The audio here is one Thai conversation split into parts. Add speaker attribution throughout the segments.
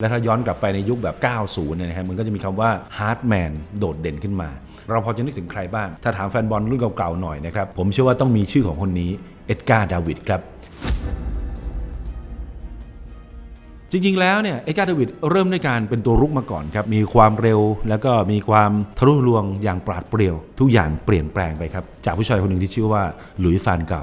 Speaker 1: และถ้าย้อนกลับไปในยุคแบบ 90 เนี่ยนะฮะมันก็จะมีคำว่า Hardman โดดเด่นขึ้นมา เราพอจะนึกถึงใครบ้าง ถ้าถามแฟนบอลรุ่นเก่าๆหน่อยนะครับ ผมเชื่อว่าต้องมีชื่อของคนนี้ เอ็ดการ์ดาวิดครับ จริงๆ แล้วเนี่ยเอ็ดการ์ดาวิดเริ่มด้วยการเป็นตัวรุกมาก่อนครับ มีความเร็วแล้วก็มีความทะลุลวงอย่างปราดเปรียว ทุกอย่างเปลี่ยนแปลงไปครับจากผู้ชายคนหนึ่งที่ชื่อว่าหลุยส์ฟานเกา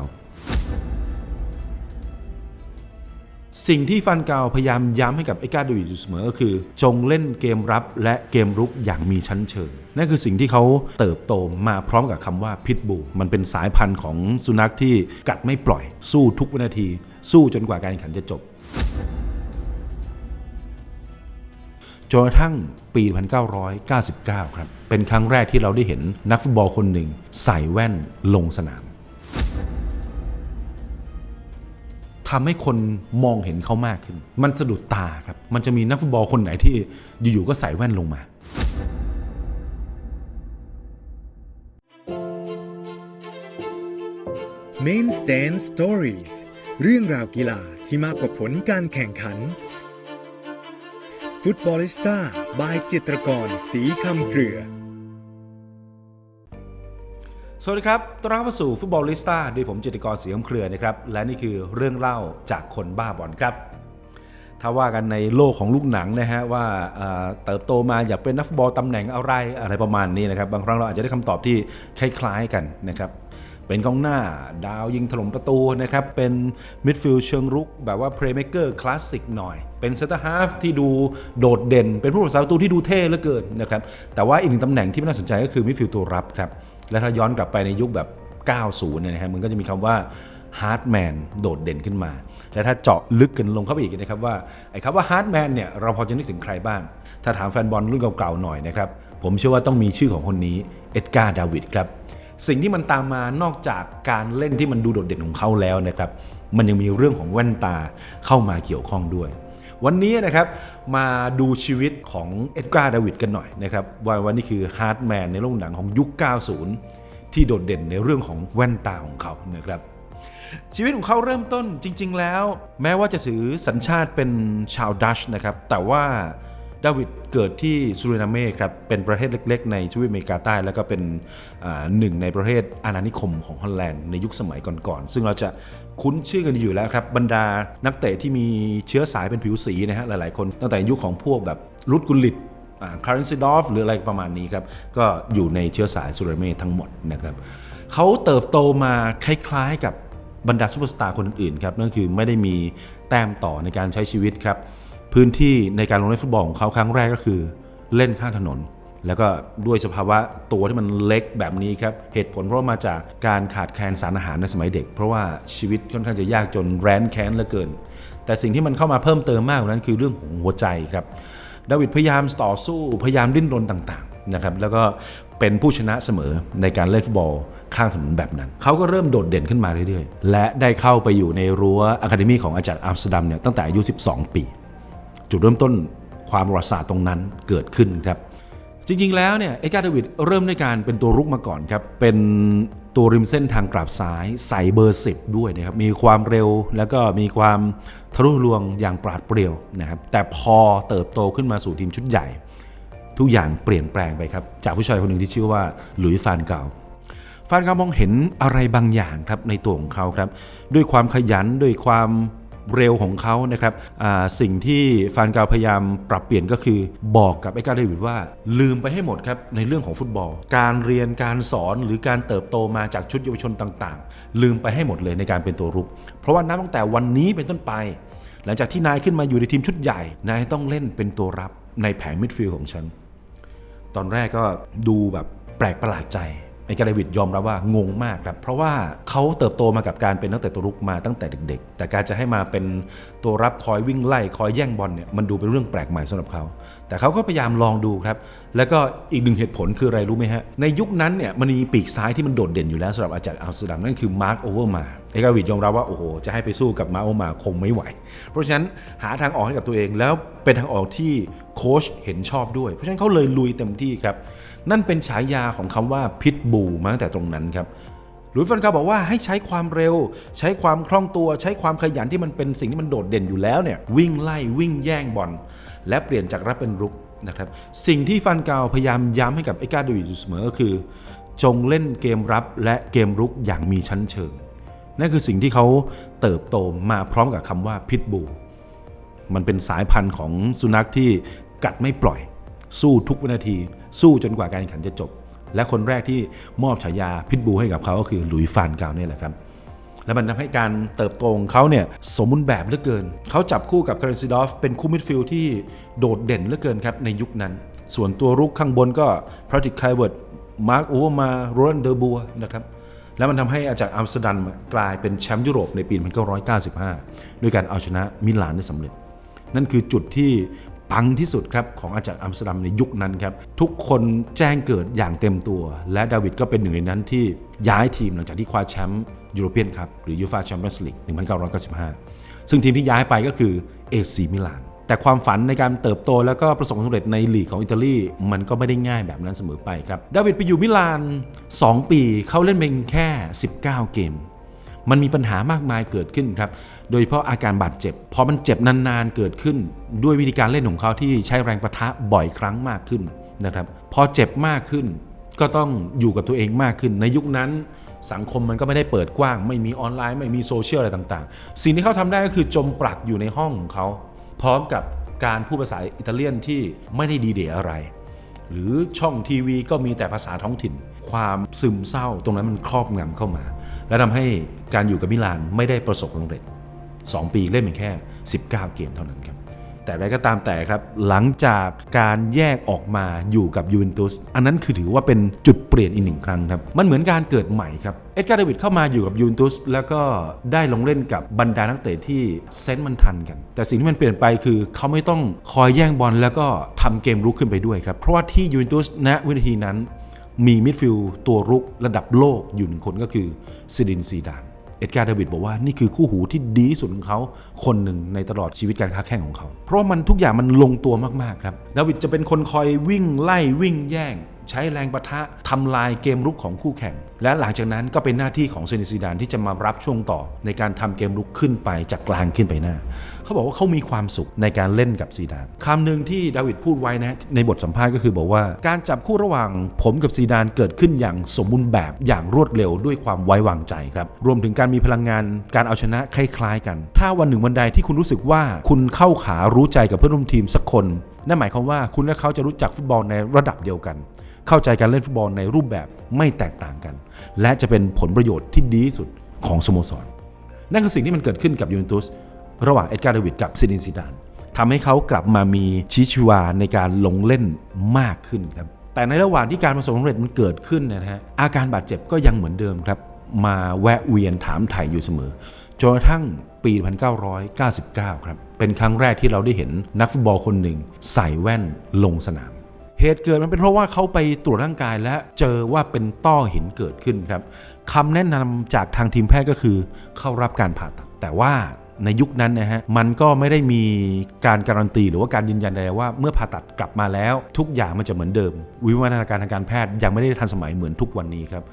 Speaker 1: สิ่งที่ฟันเกาพยายามย้ำให้กับเอ็ดการดาวิดอยู่เสมอก็คือ จงเล่นเกมรับและเกมรุกอย่างมีชั้นเชิงนั่นคือสิ่งที่เขาเติบโตมาพร้อมกับคำว่าพิทบูมันเป็นสายพันธุ์ของสุนัขที่กัดไม่ปล่อย สู้ทุกวินาที สู้จนกว่าการแข่งขันจะจบจนกระทั่งปี 1999 ครับ เป็นครั้งแรกที่เราได้เห็นนักฟุตบอลคนหนึ่ง ใส่แว่นลงสนาม ทำให้คนมองเห็นเขามากขึ้น มันสะดุดตาครับ มันจะมีนักฟุตบอลคนไหนที่อยู่ๆก็ใส่แว่นลงมา
Speaker 2: Main Stand Stories เรื่องราวกีฬาที่มากกว่าผลการแข่งขัน ฟุตบอลิสต้า บายจิตรกร สีคำเครือ
Speaker 1: สวัสดีครับ ต้อนรับเข้าสู่ฟุตบอลลิสต้าโดยผมจิตรกรสีคำเครือนะครับ และนี่คือเรื่องเล่าจากคนบ้าบอลครับ ถ้าว่ากันในโลกของลูกหนังนะฮะว่าเติบโตมาอยากเป็นนักฟุตบอลตำแหน่งอะไรอะไรประมาณนี้นะครับ บางครั้งเราอาจจะได้คำตอบที่คล้ายๆกันนะครับ เป็นกองหน้าดาวยิงถล่มประตูนะครับ เป็นมิดฟิลด์เชิงรุก แบบว่าเพลย์เมเกอร์คลาสสิกหน่อย เป็นเซนเตอร์ฮาฟที่ดูโดดเด่น เป็นผู้รักษาประตูที่ดูเท่เหลือเกินนะครับ แต่ว่าอีกหนึ่งตำแหน่งที่น่าสนใจก็คือมิดฟิลด์ตัวรับครับ และถ้าย้อนกลับไปในยุคแบบ 90 เนี่ยนะฮะมันก็จะมีคำว่า Hardman โดดเด่นขึ้นมา และถ้าเจาะลึกกันลงเข้าไปอีกนะครับว่าไอ้คำว่า Hardman เนี่ยเราพอจะนึกถึงใครบ้าง ถ้าถามแฟนบอลรุ่นเก่าๆหน่อยนะครับ ผมเชื่อว่าต้องมีชื่อของคนนี้เอ็ดการ์ดาวิดครับ สิ่งที่มันตามมานอกจากการเล่นที่มันดูโดดเด่นของเขาแล้วนะครับ มันยังมีเรื่องของแว่นตาเข้ามาเกี่ยวข้องด้วย วันนี้นะครับมาดูชีวิตของเอ็ดการ์ดาวิดกันหน่อยนะครับว่าวันนี้คือฮาร์ดแมนในโลกหนังของยุค 90 ที่โดดเด่นในเรื่องของแว่นตาของเขานะครับชีวิตของเขาเริ่มต้นจริง ๆ แล้ว แม้ว่าจะถือสัญชาติเป็นชาวดัชนะครับแต่ว่า ดาวิดเกิดที่ซูรินาเมครับ เป็นประเทศเล็ก ๆ ในทวีปอเมริกาใต้ แล้วก็เป็นหนึ่งในประเทศอาณานิคมของฮอลแลนด์ในยุคสมัยก่อนๆ ซึ่งเราจะคุ้นชื่อกันอยู่แล้วครับ บรรดานักเตะที่มีเชื้อสายเป็นผิวสีนะฮะหลายๆ คนตั้งแต่ยุคของพวกแบบรุดกุลิตคาร์นซิดอฟหรืออะไรประมาณนี้ครับ ก็อยู่ในเชื้อสายซูเรเมทั้งหมดนะครับเขาเติบโตมาคล้ายๆกับบรรดาซูเปอร์สตาร์คนอื่นๆครับนั่นคือไม่ได้มีแต้มต่อในการใช้ชีวิตครับ พื้นที่ในการลงเล่นฟุตบอลของเขาครั้งแรกก็คือ เล่นข้างถนน แล้วก็ด้วยสภาวะตัวที่มันเล็กแบบนี้ครับ เหตุผลเพราะมาจากการขาดแคลนสารอาหารในสมัยเด็ก เพราะว่าชีวิตค่อนข้างจะยากจนแร้นแค้นเหลือเกิน แต่สิ่งที่มันเข้ามาเพิ่มเติมมากกว่านั้นคือเรื่องของหัวใจครับดาวิดพยายามต่อสู้พยายามดิ้นรนต่างๆนะครับแล้วก็เป็นผู้ชนะเสมอในการเล่นฟุตบอลข้างถนนแบบนั้น เขาก็เริ่มโดดเด่นขึ้นมาเรื่อยๆ และได้เข้าไปอยู่ในรั้วอะคาเดมีของอาจารย์อัมสเตอร์ดัมเนี่ยตั้งแต่อายุ 12 ปี จุดเริ่มต้นความประวัติศาสตร์ตรงนั้นเกิดขึ้นครับ จริงๆแล้วเนี่ยเอ็ดการ์ดวิดเริ่มด้วยการเป็นตัวรุกมาก่อนครับ เป็นตัวริมเส้นทางกราบซ้ายใส่เบอร์ 10 ด้วยนะครับ มีความเร็วแล้วก็มีความทะลุลวงอย่างปราดเปรียวนะครับ แต่พอเติบโตขึ้นมาสู่ทีมชุดใหญ่ ทุกอย่างเปลี่ยนแปลงไปครับ จากผู้ชายคนหนึ่งที่ชื่อว่าหลุยส์ฟานเกาฟานเกามองเห็นอะไรบางอย่างครับในตัวของเขาครับ ด้วยความขยันด้วยความ เร็วของเขานะครับสิ่งที่ฟานกาพยายามปรับเปลี่ยนก็คือบอกกับไอ้กาเดวิดว่า ลืมไปให้หมดครับในเรื่องของฟุตบอล การเรียนการสอนหรือการเติบโตมาจากชุดเยาวชนต่างๆ ลืมไปให้หมดเลยในการเป็นตัวรุก เพราะว่านับตั้งแต่วันนี้เป็นต้นไป หลังจากที่นายขึ้นมาอยู่ในทีมชุดใหญ่นายต้องเล่นเป็นตัวรับในแผงมิดฟิลด์ของฉันตอนแรกก็ดูแบบแปลกประหลาดใจ ไอ้กาเลวิดยอมรับว่างงมากครับ เพราะว่าเขาเติบโตมากับการเป็นนักเตะตัวรุกมาตั้งแต่เด็กๆ แต่การจะให้มาเป็นตัวรับคอยวิ่งไล่คอยแย่งบอลเนี่ยมันดูเป็นเรื่องแปลกใหม่สำหรับเขา แต่เขาก็พยายามลองดูครับ แล้วก็อีกหนึ่งเหตุผลคืออะไรรู้ไหมฮะ ในยุคนั้นเนี่ยมันมีปีกซ้ายที่มันโดดเด่นอยู่แล้วสำหรับอาจารย์อัลสดัมนั่นคือมาร์คโอเวอร์มา ไอ้กวิดยอมรับว่าโอ้โหจะให้ไปสู้กับมาโอมาคงไม่ไหว เพราะฉะนั้นหาทางออกให้กับตัวเองแล้วเป็นทางออกที่โค้ชเห็นชอบด้วย เพราะฉะนั้นเขาเลยลุยเต็มที่ครับ นั่นเป็นฉายาของคำว่าพิทบูมาตั้งแต่ตรงนั้นครับหลุยฟันกาบอกว่าให้ใช้ความเร็ว ใช้ความคล่องตัวใช้ความขยันที่มันเป็นสิ่งที่มันโดดเด่นอยู่แล้วเนี่ยวิ่งไล่วิ่งแย่งบอลและเปลี่ยนจากรับเป็นรุกนะครับสิ่งที่ฟันกาวพยายามย้ำให้กับเอ็กาดวิดอยู่เสมอก็คือ จงเล่นเกมรับและเกมรุกอย่างมีชั้นเชิง นั่นคือสิ่งที่เขาเติบโตมาพร้อมกับคำว่าพิทบู มันเป็นสายพันธุ์ของสุนัขที่กัดไม่ปล่อย สู้ทุกวินาที สู้จนกว่าการแข่งขันจะจบ และคนแรกที่มอบฉายาพิทบูให้กับเขาก็คือหลุยส์ฟานกาวเนี่ยแหละครับและมันทำให้การเติบโตของเขาเนี่ยสมบูรณ์แบบเหลือเกิน เขาจับคู่กับคาริซิดอฟเป็นคู่มิดฟิลด์ที่โดดเด่นเหลือเกินครับในยุคนั้น ส่วนตัวรุกข้างบนก็พราติกไคเวิร์ดมาร์คโอเวอร์มาโรนันเดอร์บัวนะครับ แล้วมันทำให้อาจากอัมสเตอร์ดัมกลายเป็นแชมป์ยุโรปในปี 1995 ด้วยการเอาชนะมิลานได้สำเร็จ นั่นคือจุดที่ปังที่สุดครับของอาจากอัมสเตอร์ดัมในยุคนั้นครับ ทุกคนแจ้งเกิดอย่างเต็มตัว และดาวิดก็เป็นหนึ่งในนั้นที่ย้ายทีมหลังจากที่คว้าแชมป์ยูโรเปียนคัพหรือยูฟาแชมเปี้ยนส์ลีก1995 ซึ่งทีมที่ย้ายไปก็คือเอซีมิลาน แต่ความฝันในการเติบโตแล้วก็ประสบความสำเร็จในลีกของอิตาลีมันก็ไม่ได้ง่ายแบบนั้นเสมอไปครับดาวิดไปอยู่มิลาน 2 ปีเขาเล่นเพียงแค่ 19 เกม มันมีปัญหามากมายเกิดขึ้นครับ โดยเฉพาะอาการบาดเจ็บ พอมันเจ็บนานๆเกิดขึ้น ด้วยวิธีการเล่นของเขาที่ใช้แรงประทะบ่อยครั้งมากขึ้นนะครับพอเจ็บมากขึ้นก็ต้องอยู่กับตัวเองมากขึ้น ในยุคนั้นสังคมมันก็ไม่ได้เปิดกว้าง ไม่มีออนไลน์ ไม่มีโซเชียลอะไรต่าง ๆ สิ่งที่เขาทำได้ก็คือจมปลักอยู่ในห้องของเขา พร้อมกับการพูดภาษาอิตาเลียนที่ไม่ได้ดีเดอะไร หรือช่องทีวีก็มีแต่ภาษาท้องถิ่น ความซึมเศร้าตรงนั้นมันครอบงำเข้ามา และทำให้การอยู่กับมิลานไม่ได้ประสบความสำเร็จ 2 ปีเล่นเพียงแค่ 19 เกมเท่านั้นครับ แต่อะไรก็ตามแต่ครับ หลังจากการแยกออกมาอยู่กับยูเวนตุสอันนั้นคือถือว่าเป็นจุดเปลี่ยนอีกหนึ่งครั้งครับ มันเหมือนการเกิดใหม่ครับเอ็ดการ์เดวิดเข้ามาอยู่กับยูเวนตุสแล้วก็ได้ลงเล่นกับบรรดานักเตะที่เซนส์มันทันกัน แต่สิ่งที่มันเปลี่ยนไปคือเขาไม่ต้องคอยแย่งบอลแล้วก็ทำเกมรุกขึ้นไปด้วยครับเพราะว่าที่ยูเวนตุสณวินาทีนั้นมีมิดฟิลด์ตัวรุกระดับโลกอยู่หนึ่งคนก็คือซิดินซีดาน เอ็ดการ์เดวิดบอกว่านี่คือคู่หูที่ดีที่สุดของเขาคนหนึ่งในตลอดชีวิตการค้าแข่งของเขา เพราะว่ามันทุกอย่างมันลงตัวมากๆครับดาวิดจะเป็นคนคอยวิ่งไล่วิ่งแย่ง ใช้แรงประทะทำลายเกมรุกของคู่แข่ง และหลังจากนั้นก็เป็นหน้าที่ของเซนิซีดานที่จะมารับช่วงต่อ ในการทำเกมรุกขึ้นไปจากกลางขึ้นไปหน้า เขาบอกว่าเขามีความสุขในการเล่นกับซีดานคำหนึ่งที่ดาวิดพูดไว้นะในบทสัมภาษณ์ก็คือบอกว่า การจับคู่ระหว่างผมกับซีดานเกิดขึ้นอย่างสมบูรณ์แบบอย่างรวดเร็วด้วยความไว้วางใจครับรวมถึงการมีพลังงานการเอาชนะคล้ายๆ กัน ถ้าวันหนึ่งวันใดที่คุณรู้สึกว่าคุณเข้าขารู้ใจกับเพื่อนร่วมทีมสักคนนั่นหมายความว่าคุณและเขาจะรู้จักฟุตบอลในระดับเดียวกัน เข้าใจการเล่นฟุตบอลในรูปแบบไม่แตกต่างกัน และจะเป็นผลประโยชน์ที่ดีที่สุดของสโมสร นั่นคือสิ่งที่มันเกิดขึ้นกับยูเวนตุสระหว่างเอ็ดการ์เดวิดกับซิดินซิดานทำให้เขากลับมามีชีวิชีวาในการลงเล่นมากขึ้นครับแต่ในระหว่างที่การประสบความสำเร็จมันเกิดขึ้นนะฮะอาการบาดเจ็บก็ยังเหมือนเดิมครับ มาแวะเวียนถามไถ่อยู่เสมอจนกระทั่งปี 1999 ครับ เป็นครั้งแรกที่เราได้เห็นนักฟุตบอลคนหนึ่ง ใส่แว่นลงสนาม เหตุเกิดมันเป็นเพราะว่าเขาไปตรวจร่างกายและเจอว่าเป็นต้อหินเกิดขึ้นครับคำแนะนำจากทางทีมแพทย์ก็คือเข้ารับการผ่าตัด แต่ว่าในยุคนั้นนะฮะมันก็ไม่ได้มีการการันตีหรือว่าการยืนยันใดว่าเมื่อผ่าตัดกลับมาแล้ว ทุกอย่างมันจะเหมือนเดิม วิวัฒนาการทางการแพทย์ยังไม่ได้ทันสมัยเหมือนทุกวันนี้ครับ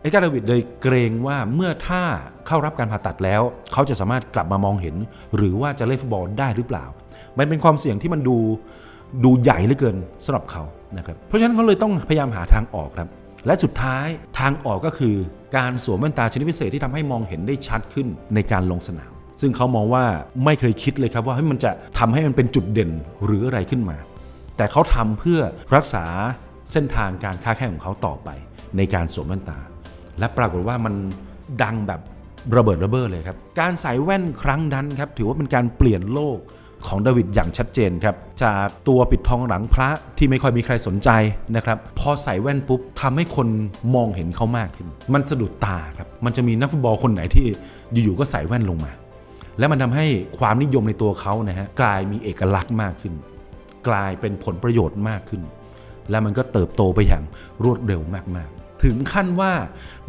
Speaker 1: เอ็ดการ์ดวิดเลยเกรงว่าเมื่อถ้าเข้ารับการผ่าตัดแล้ว เขาจะสามารถกลับมามองเห็น หรือว่าจะเล่นฟุตบอลได้หรือเปล่า มันเป็นความเสี่ยงที่มันดู ดูใหญ่เหลือเกินสำหรับเขานะครับเพราะฉะนั้นเขาเลยต้องพยายามหาทางออกครับ และสุดท้ายทางออกก็คือ การสวมแว่นตาชนิดพิเศษที่ทำให้มองเห็นได้ชัดขึ้นในการลงสนาม ซึ่งเขามองว่าไม่เคยคิดเลยครับว่าเฮ้มันจะทำให้มันเป็นจุดเด่นหรืออะไรขึ้นมา แต่เขาทำเพื่อรักษาเส้นทางการค้าแข่งของเขาต่อไป ในการสวมแว่นตา และปรากฏว่ามันดังแบบระเบิดระเบ้อเลยครับ การใส่แว่นครั้งนั้นครับถือว่าเป็นการเปลี่ยนโลก ของดาวิดอย่างชัดเจนครับ จากตัวปิดทองหลังพระที่ไม่ค่อยมีใครสนใจนะครับ พอใส่แว่นปุ๊บทำให้คนมองเห็นเขามากขึ้น มันสะดุดตาครับ มันจะมีนักฟุตบอลคนไหนที่อยู่ๆก็ใส่แว่นลงมา และมันทำให้ความนิยมในตัวเขานะฮะกลายมีเอกลักษณ์มากขึ้น กลายเป็นผลประโยชน์มากขึ้น และมันก็เติบโตไปอย่างรวดเร็วมากๆถึงขั้นว่า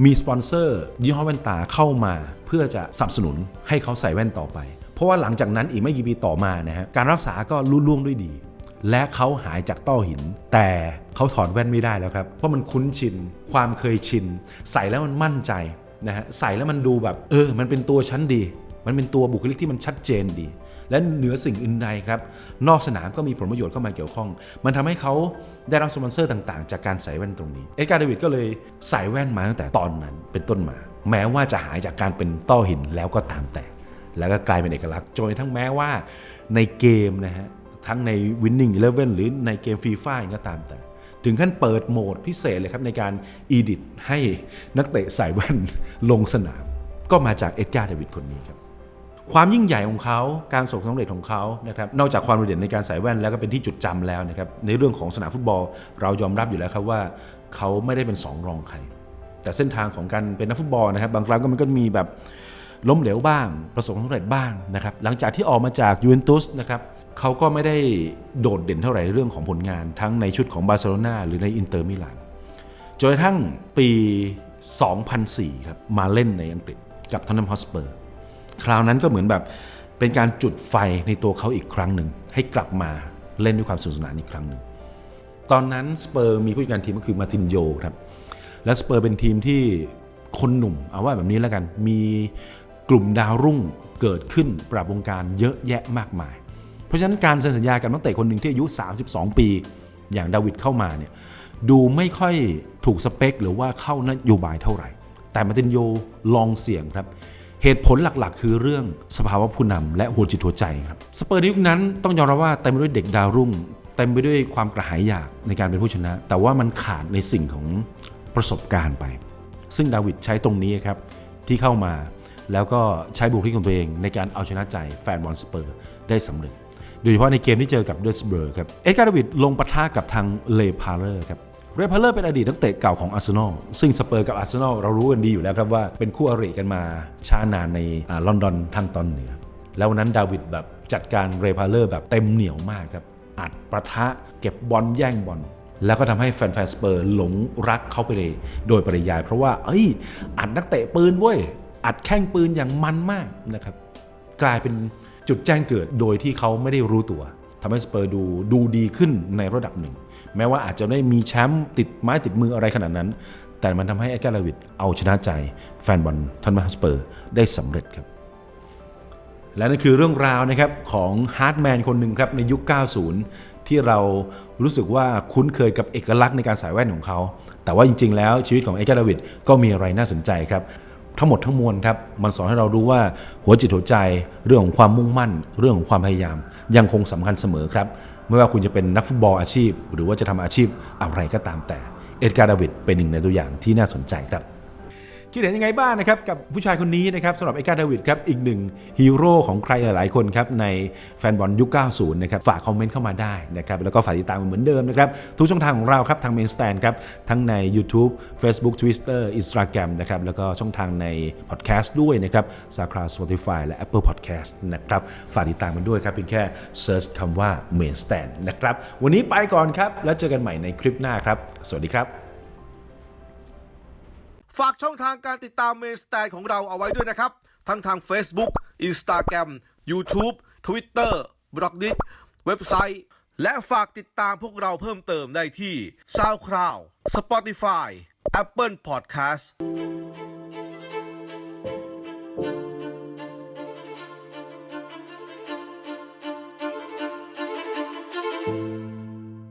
Speaker 1: มีสปอนเซอร์ยี่ห้อแว่นตาเข้ามาเพื่อจะสนับสนุนให้เขาใส่แว่นต่อไป เพราะว่าหลังจากนั้นอีกไม่กี่ปีต่อมานะฮะการรักษาก็ลุล่วงด้วยดี และเขาหายจากต้อหิน แต่เขาถอดแว่นไม่ได้แล้วครับ เพราะมันคุ้นชิน ความเคยชิน ใส่แล้วมันมั่นใจนะฮะใส่แล้วมันดูแบบ เออ มันเป็นตัวชั้นดี มันเป็นตัวบุคลิกที่มันชัดเจนดี และเหนือสิ่งอื่นใดครับ นอกสนามก็มีผลประโยชน์เข้ามาเกี่ยวข้อง มันทำให้เขาได้รับสปอนเซอร์ต่างๆ จากการใส่แว่นตรงนี้ เอ็ดการ์เดวิดก็เลยใส่แว่นมาตั้งแต่ตอนนั้นเป็นต้นมา แม้ว่าจะหายจากการเป็นต้อหินแล้วก็ตามแต่ แล้วก็กลายเป็นเอกลักษณ์จนทั่งแม้ว่าในเกมนะฮะ ทั้งใน Winning Eleven หรือในเกมฟีฟ่าก็ตามแต่ ถึงขั้นเปิดโหมดพิเศษเลยครับ ในการอีดิทให้นักเตะใส่แว่นลงสนาม ก็มาจากเอ็ดการ์เดวิดคนนี้ครับความยิ่งใหญ่ของเขาการสบความสำเร็จของเขานะครับ นอกจากความโดดเด่นในการใส่แว่นแล้วก็เป็นที่จุดจำแล้วนะครับ ในเรื่องของสนามฟุตบอล เรายอมรับอยู่แล้วครับว่า เขาไม่ได้เป็นสองรองใคร แต่เส้นทางของการเป็นนักฟุตบอลนะครับ บางครั้งก็มันก็มีแบบ ล้มเหลวบ้าง ประสบความสำเร็จบ้างนะครับหลังจากที่ออกมาจากยูเวนตุสนะครับเขาก็ไม่ได้โดดเด่นเท่าไหร่เรื่องของผลงาน ทั้งในชุดของบาร์เซโลนาหรือในอินเตอร์มิลานจนกระทั่งปี 2004 ครับ มาเล่นในอังกฤษกับทอนนัมฮอสเปอร์ คราวนั้นก็เหมือนแบบเป็นการจุดไฟในตัวเขาอีกครั้งหนึ่ง ให้กลับมาเล่นด้วยความสนุกสนานอีกครั้งหนึ่ง ตอนนั้นสเปอร์มีผู้จัดการทีมก็คือมาตินโยครับ และสเปอร์เป็นทีมที่คนหนุ่ม เอาว่าแบบนี้แล้วกัน มี กลุ่มดาวรุ่งเกิดขึ้นปรับวงการเยอะแยะมากมาย เพราะฉะนั้นการเซ็นสัญญากับนักเตะคนหนึ่งที่อายุ 32 ปี อย่างดาวิดเข้ามาเนี่ยดูไม่ค่อยถูกสเปค หรือว่าเข้านโยบายเท่าไหร่ แต่มาตินโยลองเสี่ยงครับเหตุผลหลักๆ คือเรื่องสภาวะผู้นำและหัวจิตหัวใจครับสเปอร์ในยุคนั้นต้องยอมรับว่าเต็มไปด้วยเด็กดาวรุ่งเต็มไปด้วยความกระหายอยากในการเป็นผู้ชนะ แต่ว่ามันขาดในสิ่งของประสบการณ์ไป ซึ่งดาวิดใช้ตรงนี้ครับที่เข้ามา แล้วก็ใช้บุคลิกของตัวเองในการเอาชนะใจแฟนบอลสเปอร์ได้สำเร็จ โดยเฉพาะในเกมที่เจอกับเดสเบอร์ครับ เอ็ดการ์ดาวิดลงปะทะกับทางเลพาเลอร์ครับเรพาเลอร์เป็นอดีตนักเตะเก่าของอาร์เซนอลซึ่งสเปอร์กับอาร์เซนอลเรารู้กันดีอยู่แล้วครับว่าเป็นคู่อริกันมาช้านานในลอนดอนทางตอนเหนือ แล้ววันนั้นดาวิดแบบจัดการเรพาเลอร์แบบเต็มเหนียวมากครับอัดประทะเก็บบอลแย่งบอลแล้วก็ทำให้แฟนๆสเปอร์หลงรักเขาไปเลย โดยปริยายเพราะว่า เอ้ย อัดนักเตะปืนเว้ย อัดแข้งปืนอย่างมันมากนะครับกลายเป็นจุดแจ้งเกิดโดยที่เขาไม่ได้รู้ตัวทำให้สเปอร์ดูดูดีขึ้นในระดับหนึ่ง แม้ว่าอาจจะไม่มีแชมป์ติดไม้ติดมืออะไรขนาดนั้น แต่มันทำให้แอดการ์ลาวิดเอาชนะใจแฟนบอลทันมาสเปอร์ได้สำเร็จครับและนั่นคือเรื่องราวนะครับของฮาร์ดแมนคนหนึ่งครับในยุค 90 ที่เรารู้สึกว่าคุ้นเคยกับเอกลักษณ์ในการใส่แว่นของเขา แต่ว่าจริงๆ แล้วชีวิตของเอ็กซ์ดาวิดก็มีอะไรน่าสนใจครับ ทั้งหมดทั้งมวลครับมันสอนให้เรารู้ว่าหัวจิตหัวใจเรื่องของความมุ่งมั่น เรื่องของความพยายาม ยังคงสำคัญเสมอครับ ไม่ว่าคุณจะเป็นนักฟุตบอลอาชีพ หรือว่าจะทำอาชีพอะไรก็ตามแต่ เอ็ดการ์ดาวิดเป็นหนึ่งในตัวอย่างที่น่าสนใจครับ คิดเห็นยังไงบ้างนะครับกับผู้ชายคนนี้นะครับสำหรับเอกาดาวิดครับอีกหนึ่งฮีโร่ของใครหลาย ๆ คนครับในแฟนบอลยุค 90 นะครับฝากคอมเมนต์เข้ามาได้นะครับแล้วก็ฝากติดตามเหมือนเดิมนะครับทุกช่องทางของเราครับทางเมนสแตนครับทั้งใน YouTube Facebook Twitter Instagram นะครับแล้วก็ช่องทางในพอดแคสต์ด้วยนะครับสาขา Spotify และ Apple Podcast นะครับฝากติดตามกันด้วยครับเพียงแค่เซิร์ชคำว่า Main Stand นะครับวันนี้ไปก่อนครับ แล้วเจอกันใหม่ในคลิปหน้าครับ สวัสดีครับ
Speaker 3: ฝากช่องทางการติดตามเมนสแตนของเราเอาไว้ด้วยนะครับ ทั้งทาง Facebook Instagram YouTube Twitter b l o g d i t เว็บไซต์ และฝากติดตามพวกเราเพิ่มเติมได้ที่ SoundCloud Spotify Apple Podcast